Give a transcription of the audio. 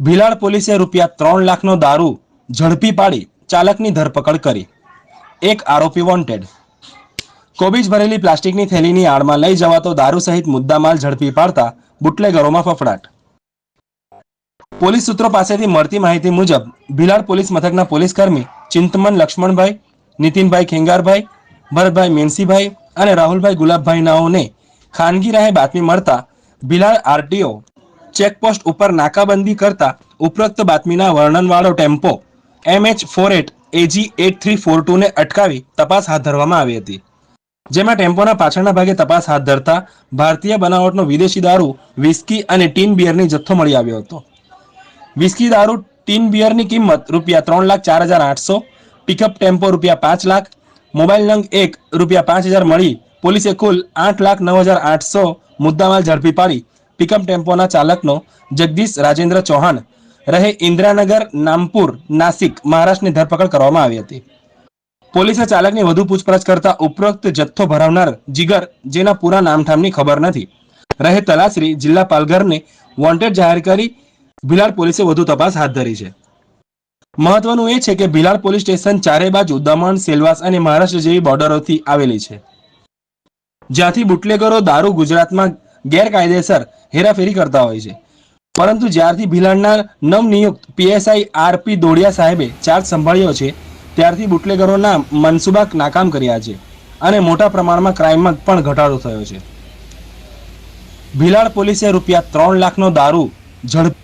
ભીલાડ પોલીસે રૂપિયા ત્રણ લાખનો દારૂ ઝડપી પાડી ચાલકની ધરપકડ કરી. એક આરોપી વોન્ટેડ કોબીજ ભરેલી પ્લાસ્ટિકની થેલીની આડમાં લઈ જવાતો દારૂ સહિત મુદ્દામાલ ઝડપી પાડતા બુટલેગરોમાં ફફડાટ. પોલીસ સૂત્રો પાસેથી મળતી માહિતી મુજબ, ભીલાડ પોલીસ મથકના પોલીસકર્મી ચિંતમન લક્ષ્મણભાઈ, નીતિનભાઈ ખેંગારભાઈ, ભરતભાઈ મેનસીભાઈ અને રાહુલભાઈ ગુલાબભાઈ નાઓને ખાનગી રાહે બાતમી મળતા ભીલાડ આરટીઓ ચેકપોસ્ટ ઉપર નાકાબંધી કરતા ઉપરોક્ત બાતમીના વર્ણનવાળો tempo MH four eight AG eight three four ટુને અટકાવી તપાસ હાથ ધરવામાં આવી હતી. જેમાં ટેમ્પોના પાછળના ભાગે તપાસ હાથ ધરતા ભારતીય બનાવટનો વિદેશી દારૂ, વિસ્કી અને ટીન બિયરની જથ્થો મળી આવ્યો હતો. વિસ્કી દારૂ, ટીન બિયરની કિંમત રૂપિયા ત્રણ લાખ ચાર હજાર આઠસો, પિકઅપ ટેમ્પો રૂપિયા પાંચ લાખ, મોબાઈલ નંગ એક રૂપિયા પાંચ હજાર મળી પોલીસે કુલ આઠ લાખ નવ હજાર આઠસો મુદ્દામાલ ઝડપી પાડી પિકઅપ ટેમ્પોના ચાલકનો જગદીશ રાજેન્દ્ર ચૌહાણ રહે ઇન્દ્રાનગર, નામપુર, નાસિક, મહારાષ્ટ્રની ધરપકડ કરવામાં આવી હતી. પોલીસે ચાલકની વધુ પૂછપરછ કરતા ઉપરોક્ત જથ્થો ભરાવનાર જીગર, જેના પૂરા નામઠામની ખબર નથી. રહે તલાસરી જિલ્લા પાલઘરને વોન્ટેડ જાહેર કરી ભિલાડ પોલીસે વધુ તપાસ હાથ ધરી છે. મહત્વનું એ છે કે ભિલાડ પોલીસ સ્ટેશન ચારે બાજુ દમણ, સેલવાસ અને મહારાષ્ટ્ર જેવી બોર્ડરોથી આવેલી છે. જ્યાંથી બુટલેગરો દારૂ ગુજરાતમાં ગેરકાયદેસર હેરાફેરી કરતા હોય છે. પરંતુ જ્યારથી ભીલાડના નવનિયુક્ત પીએસઆઈ આરપી દોડિયા સાહેબે ચાર્જ સંભાળ્યો છે, ત્યારથી બુટલેગરોના મનસુબા નાકામ કર્યા છે અને મોટા પ્રમાણમાં ક્રાઇમમાં પણ ઘટાડો થયો છે. ભીલાડ પોલીસે રૂપિયા ત્રણ લાખનો દારૂ ઝડપ